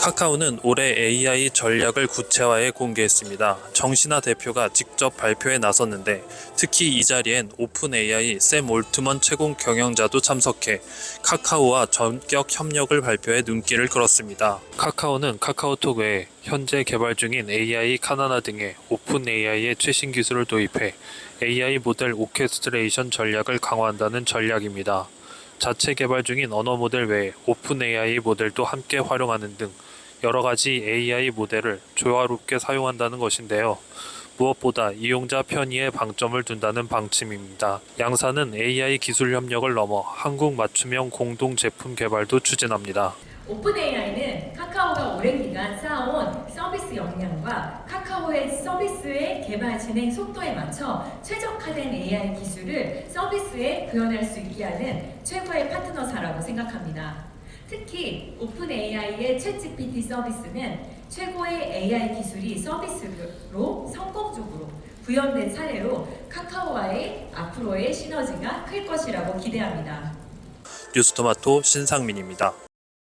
카카오는 올해 AI 전략을 구체화해 공개했습니다. 정신아 대표가 직접 발표에 나섰는데 특히 이 자리엔 오픈 AI 샘 올트먼 최고 경영자도 참석해 카카오와 전격 협력을 발표해 눈길을 끌었습니다. 카카오는 카카오톡 외에 현재 개발 중인 AI 카나나 등의 오픈 AI의 최신 기술을 도입해 AI 모델 오케스트레이션 전략을 강화한다는 전략입니다. 자체 개발 중인 언어 모델 외에 오픈 AI 모델도 함께 활용하는 등 여러 가지 AI 모델을 조화롭게 사용한다는 것인데요. 무엇보다 이용자 편의에 방점을 둔다는 방침입니다. 양사는 AI 기술 협력을 넘어 한국 맞춤형 공동 제품 개발도 추진합니다. 오픈 AI는 카카오가 오랜 기간 쌓아온 서비스 역량과 카카오의 서비스의 개발 진행 속도에 맞춰 최적화된 AI 기술을 서비스에 구현할 수 있게 하는 최고의 파트너사라고 생각합니다. 특히 오픈 AI의 챗GPT 서비스는 최고의 AI 기술이 서비스로 성공적으로 구현된 사례로 카카오와의 앞으로의 시너지가 클 것이라고 기대합니다. 뉴스토마토 신상민입니다.